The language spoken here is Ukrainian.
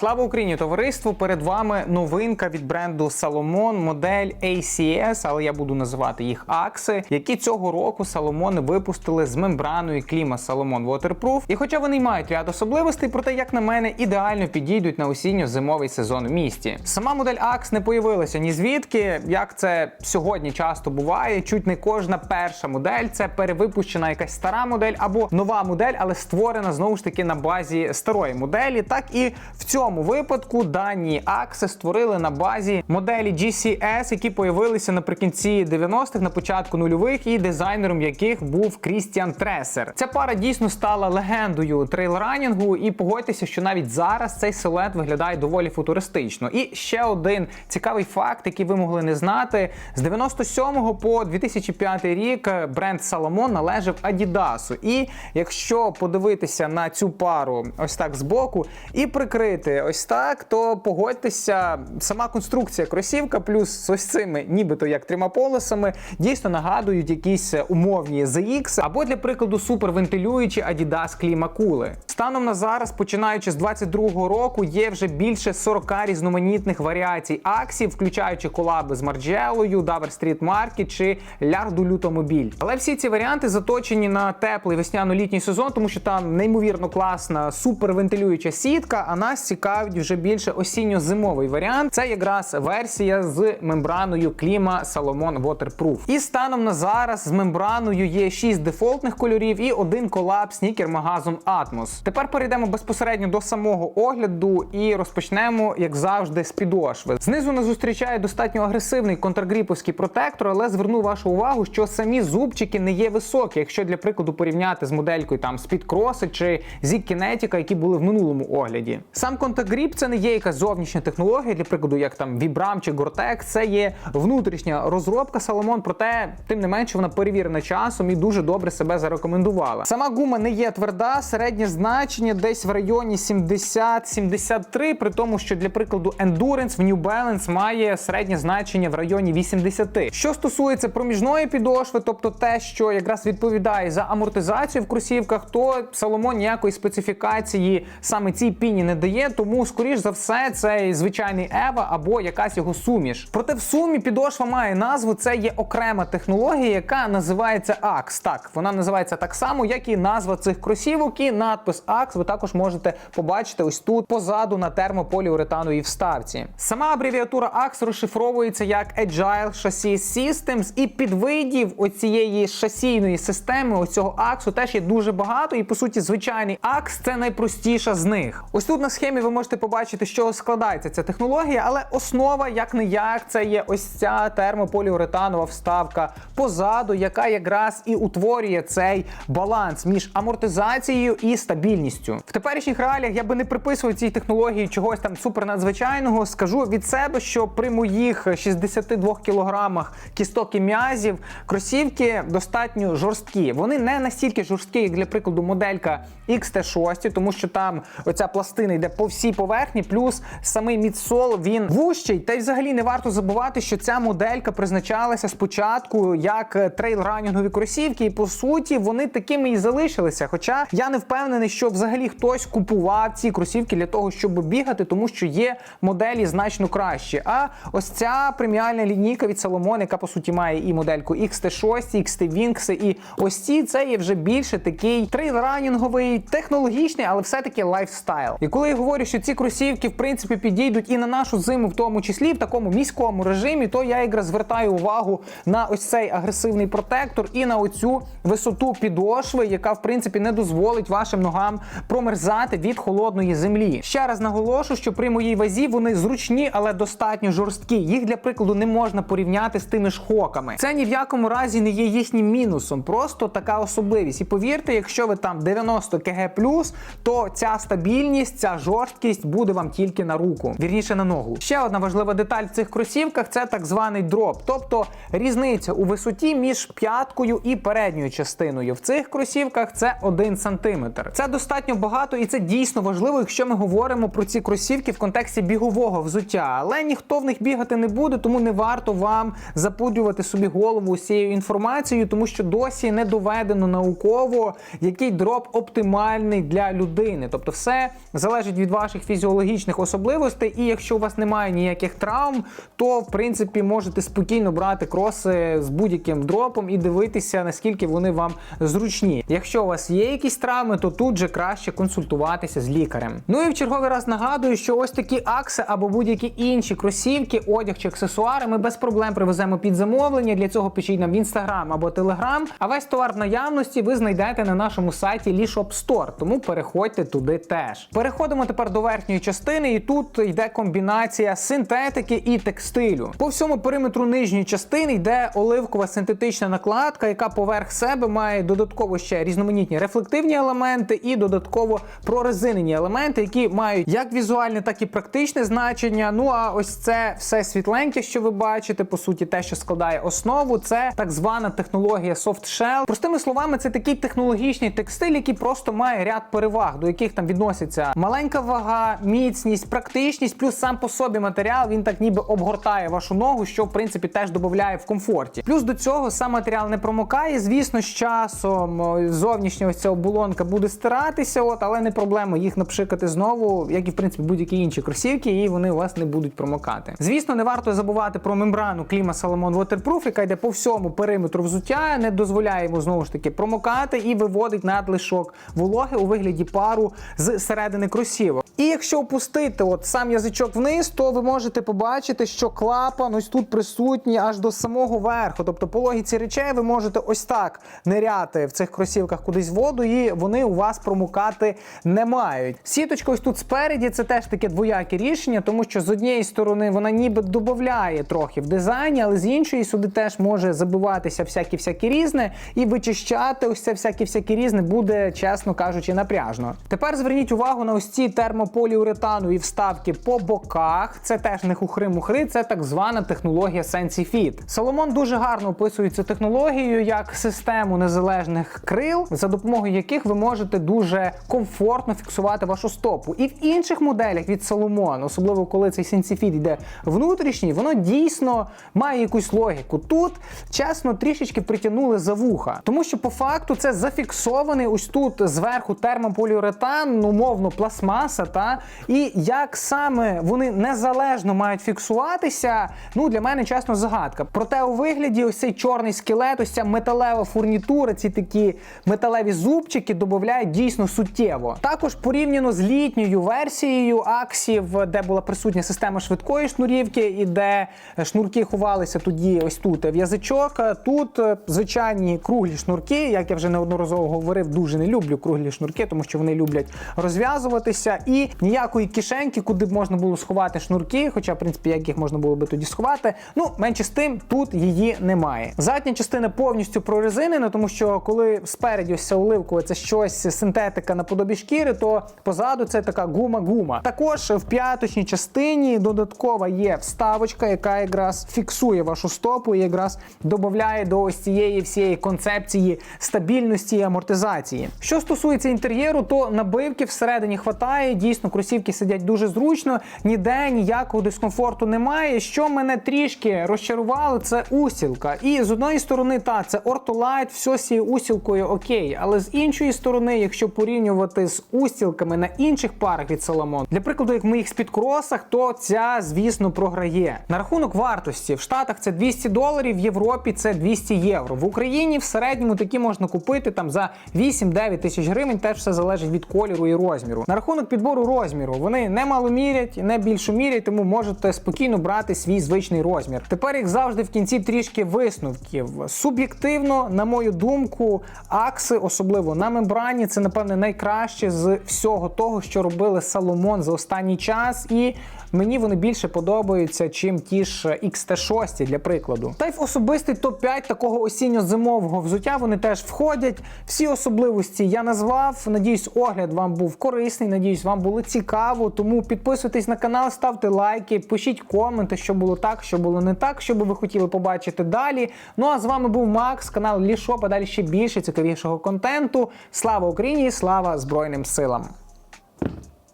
Слава Україні, товариство! Перед вами новинка від бренду Salomon, модель ACS, але я буду називати їх Акси, які цього року Salomon випустили з мембраною кліма Salomon Waterproof. І хоча вони й мають ряд особливостей, проте, як на мене, ідеально підійдуть на осінньо-зимовий сезон в місті. Сама модель Акс не появилася ні звідки, як це сьогодні часто буває. Чуть не кожна перша модель це перевипущена якась стара модель або нова модель, але створена знову ж таки на базі старої моделі. Так і в цьому випадку дані Акси створили на базі моделі GCS, які появилися наприкінці 90-х, на початку нульових, і дизайнером яких був Крістіан Тресер. Ця пара дійсно стала легендою трейлранінгу, і погодьтеся, що навіть зараз цей силует виглядає доволі футуристично. І ще один цікавий факт, який ви могли не знати: з 97 по 2005 рік бренд Salomon належав Адідасу. І якщо подивитися на цю пару ось так збоку і прикрити ось так, то погодьтеся, сама конструкція кросівка, плюс з ось цими, нібито як трьома полосами, дійсно нагадують якісь умовні ZX, або для прикладу супервентилюючі Adidas клімакули. Станом на зараз, починаючи з 22-го року, є вже більше 40 різноманітних варіацій аксів, включаючи колаби з Марджелою, Dover Street Market чи Лярду Лютомобіль. Але всі ці варіанти заточені на теплий весняно-літній сезон, тому що там неймовірно класна супервентилююча сітка. А нас цікавить вже більше осінньо-зимовий варіант. Це якраз версія з мембраною кліма Salomon Waterproof. І станом на зараз з мембраною є 6 дефолтних кольорів і один колаб снікер магазом Atmos. Тепер перейдемо безпосередньо до самого огляду і розпочнемо, як завжди, з підошви. Знизу нас зустрічає достатньо агресивний контргріповський протектор, але зверну вашу увагу, що самі зубчики не є високі, якщо для прикладу порівняти з моделькою там Speedcross чи Zig Kinetica, які були в минулому огляді. Сам контакт-гріп це не є якась зовнішня технологія, для прикладу, як там Vibram чи Gore-Tex, це є внутрішня розробка Salomon, проте тим не менше вона перевірена часом і дуже добре себе зарекомендувала. Сама гума не є тверда, середнє значення десь в районі 70-73, при тому, що для прикладу Endurance в New Balance має середнє значення в районі 80. Що стосується проміжної підошви, тобто те, що якраз відповідає за амортизацію в кросівках, то Salomon ніякої специфікації саме цій піні не дає, тому скоріш за все це звичайний Ева або якась його суміш. Проте в сумі підошва має назву. Це є окрема технологія, яка називається AX. Так, вона називається так само, як і назва цих кросівок, і надпис AX ви також можете побачити ось тут позаду на термополіуретановій вставці. Сама абревіатура AX розшифровується як Agile Chassis Systems, і підвидів оцієї шасійної системи, оцього аксу теж є дуже багато. І по суті, звичайний акс це найпростіша з них. Ось тут на схемі ви можете побачити, з чого складається ця технологія, але основа, як не як, це є ось ця термополіуретанова вставка позаду, яка якраз і утворює цей баланс між амортизацією і стабільністю. В теперішніх реаліях я би не приписував цій технології чогось там супернадзвичайного. Скажу від себе, що при моїх 62 кілограмах кісток і м'язів кросівки достатньо жорсткі. Вони не настільки жорсткі, як для прикладу, моделька XT6, тому що там оця пластина йде по всій поверхні, плюс самий мідсол він вущий. Та й взагалі не варто забувати, що ця моделька призначалася спочатку як трейл-ранінгові кросівки, і по суті вони такими і залишилися. Хоча я не впевнений, що взагалі хтось купував ці кросівки для того, щоб бігати, тому що є моделі значно кращі. А ось ця преміальна лінійка від Salomon, яка по суті має і модельку XT6, XT Wings, і ось ці це є вже більше такий трейл-ранінговий, технологічний, але все-таки лайфстайл. І коли я говорю, що ці кросівки в принципі підійдуть і на нашу зиму, в тому числі в такому міському режимі, то я якраз звертаю увагу на ось цей агресивний протектор і на оцю висоту підошви, яка в принципі не дозволить вашим ногам промерзати від холодної землі. Ще раз наголошу, що при моїй вазі вони зручні, але достатньо жорсткі. Їх для прикладу не можна порівняти з тими ж хоками. Це ні в якому разі не є їхнім мінусом, просто така особливість. І повірте, якщо ви там 90 кг то ця стабільність, ця жорсткість буде вам тільки на руку, вірніше на ногу. Ще одна важлива деталь в цих кросівках це так званий дроп, тобто різниця у висоті між п'яткою і передньою частиною. В цих кросівках це 1 см. Це достатньо багато і це дійсно важливо, якщо ми говоримо про ці кросівки в контексті бігового взуття. Але ніхто в них бігати не буде, тому не варто вам запудрювати собі голову цією інформацією, тому що досі не доведено науково, який дроп оптимальний для людини. Тобто, все залежить від вашої ваших фізіологічних особливостей. І якщо у вас немає ніяких травм, то в принципі можете спокійно брати кроси з будь-яким дропом і дивитися, наскільки вони вам зручні. Якщо у вас є якісь травми, то тут же краще консультуватися з лікарем. Ну і в черговий раз нагадую, що ось такі акси або будь-які інші кросівки, одяг чи аксесуари ми без проблем привеземо під замовлення. Для цього пишіть нам в інстаграм або телеграм. А весь товар в наявності ви знайдете на нашому сайті Lishop Store, тому переходьте туди теж. Переходимо тепер до верхньої частини, і тут йде комбінація синтетики і текстилю. По всьому периметру нижньої частини йде оливкова синтетична накладка, яка поверх себе має додатково ще різноманітні рефлективні елементи і додатково прорезинені елементи, які мають як візуальне, так і практичне значення. Ну а ось це все світленьке, що ви бачите, по суті, те, що складає основу, це так звана технологія Soft Shell. Простими словами, це такий технологічний текстиль, який просто має ряд переваг, до яких там відносяться маленька вага, міцність, практичність, плюс сам по собі матеріал він так ніби обгортає вашу ногу, що в принципі теж додає в комфорті. Плюс до цього сам матеріал не промокає. Звісно, з часом зовнішня ось ця оболонка буде стиратися, от, але не проблема їх напшикати знову, як і в принципі будь-які інші кросівки, і вони у вас не будуть промокати. Звісно, не варто забувати про мембрану кліма Salomon Waterproof, яка йде по всьому периметру взуття, не дозволяє йому знову ж таки промокати і виводить надлишок вологи у вигляді пару з середини кросівок. І якщо опустити от сам язичок вниз, то ви можете побачити, що клапан ось тут присутній аж до самого верху. Тобто по логіці речей ви можете ось так ниряти в цих кросівках кудись воду, і вони у вас промокати не мають. Сіточка ось тут спереді це теж таке двояке рішення, тому що з однієї сторони вона ніби додає трохи в дизайні, але з іншої сюди теж може забиватися всякі всякі різне, і вичищати ось це всякі всякі різне буде, чесно кажучи, напряжно. Тепер зверніть увагу на ось ці термополіуретанові вставки по боках. Це теж не хухри-мухри, це так звана технологія SensiFit. Соломон дуже гарно описує цю технологію як систему незалежних крил, за допомогою яких ви можете дуже комфортно фіксувати вашу стопу. І в інших моделях від Solomon, особливо коли цей SensiFit йде внутрішній, воно дійсно має якусь логіку. Тут чесно трішечки притягнули за вуха, тому що по факту це зафіксований ось тут зверху термополіуретан, умовно пластмаса, та і як саме вони незалежно мають фіксуватися, ну для мене чесно загадка. Проте у вигляді ось цей чорний скелет, ось ця металева фурнітура, ці такі металеві зубчики додають дійсно суттєво. Також порівняно з літньою версією аксів, де була присутня система швидкої шнурівки, і де шнурки ховалися тоді, ось тут в язичок. Тут е, звичайні круглі шнурки, як я вже неодноразово говорив, дуже не люблю круглі шнурки, тому що вони люблять розв'язуватися. І ніякої кишеньки, куди б можна було сховати шнурки, хоча, в принципі, як їх можна було би тоді сховати. Ну, менше з тим, тут її немає. Задня частина повністю прорезинена, тому що коли спереді ось ця оливкова це щось синтетика наподобі шкіри, то позаду це така гума-гума. Також в п'яточній частині додаткова є вставочка, яка якраз фіксує вашу стопу і якраз додає до ось цієї всієї концепції стабільності і амортизації. Що стосується інтер'єру, то набивки всередині хватає. Дійсно, кросівки сидять дуже зручно, ніде ніякого дискомфорту немає. Що мене трішки розчарувало, це усілка. І з одної сторони, та це ортолайт, все з цією усілкою окей. Але з іншої сторони, якщо порівнювати з устілками на інших парах від Salomon, для прикладу, як в моїх спідкросах, то ця, звісно, програє. На рахунок вартості в Штатах це 200 доларів, в Європі це 200 євро. В Україні в середньому такі можна купити там за 8-9 тисяч гривень. Теж все залежить від кольору і розміру. На рахунок підбору розміру вони не мало мірять, не більшу мірять, тому можете спокійно брати свій звичний розмір. Тепер як завжди в кінці трішки висновків. Суб'єктивно, на мою думку, акси, особливо на мембрані, це напевне найкраще з всього того, що робили Salomon за останній час, і мені вони більше подобаються, чим ті ж XT6 для прикладу. Та й в особистий топ-5 такого осінньо-зимового взуття вони теж входять. Всі особливості я назвав. Надіюсь, огляд вам був корисний. Надіюсь, вам було цікаво. Тому підписуйтесь на канал, ставте лайки, пишіть коменти, що було так, що було не так, що би ви хотіли побачити далі. Ну а з вами був Макс, канал Лішоп, а ще більше цікавішого контенту. Слава Україні! Слава Збройним силам!